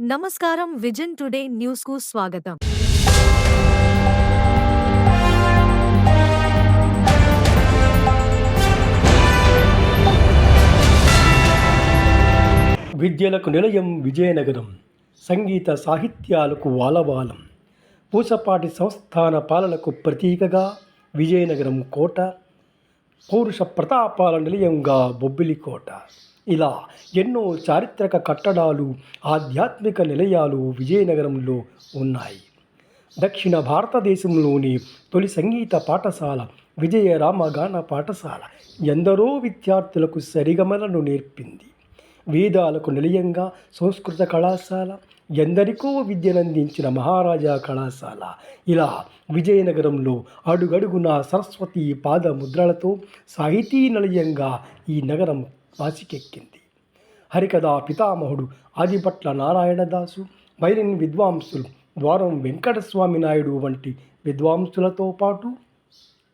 నమస్కారం vision today న్యూస్కు స్వాగతం. విద్యలకు నిలయం విజయనగరం సంగీత సాహిత్యాలకు వాలవాలం. పూసపాటి సంస్థాన పాలనకు ప్రతీకగా విజయనగరం కోట పౌరుష ప్రతాపాల నిలయంగా బొబ్బిలి కోట. ఇలా ఎన్నో చారిత్రక కట్టడాలు ఆధ్యాత్మిక నిలయాలు విజయనగరంలో ఉన్నాయి. దక్షిణ భారతదేశంలోని తొలి సంగీత పాఠశాల విజయరామ గాన పాఠశాల ఎందరో విద్యార్థులకు సరిగమలను నేర్పింది. వేదాలకు నిలయంగా సంస్కృత కళాశాల ఎందరికో విద్యనందించిన మహారాజా కళాశాల ఇలా విజయనగరంలో అడుగడుగునా సరస్వతి పాదముద్రలతో సాహితీ నిలయంగా ఈ నగరం వాసికెక్కింది. హరికథా పితామహుడు ఆదిపట్ల నారాయణదాసు వైలిన్ విద్వాంసులు ద్వారం వెంకటస్వామి నాయుడు వంటి విద్వాంసులతో పాటు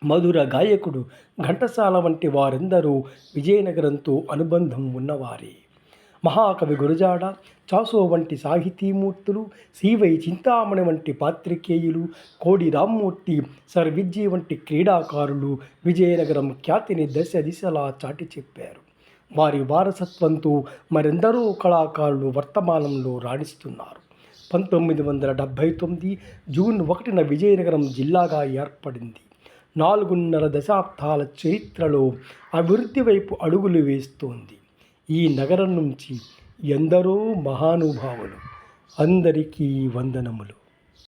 మధుర గాయకుడు ఘంటసాల వంటి వారెందరూ విజయనగరంతో అనుబంధం ఉన్నవారే. మహాకవి గురజాడ చాసో వంటి సాహితీమూర్తులు శ్రీవై చింతామణి వంటి పాత్రికేయులు కోడి రామ్మూర్తి సర్ విజ్జి వంటి క్రీడాకారులు విజయనగరం ఖ్యాతిని దశ దిశలా చాటి చెప్పారు. వారి వారసత్వంతో మరెందరో కళాకారులు వర్తమానంలో రాణిస్తున్నారు. పంతొమ్మిది వందల డెబ్భై తొమ్మిది జూన్ ఒకటిన విజయనగరం జిల్లాగా ఏర్పడింది. నాలుగున్నర దశాబ్దాల చరిత్రలో అభివృద్ధి వైపు అడుగులు వేస్తోంది. ఈ నగరం నుంచి ఎందరో మహానుభావులు అందరికీ వందనములు.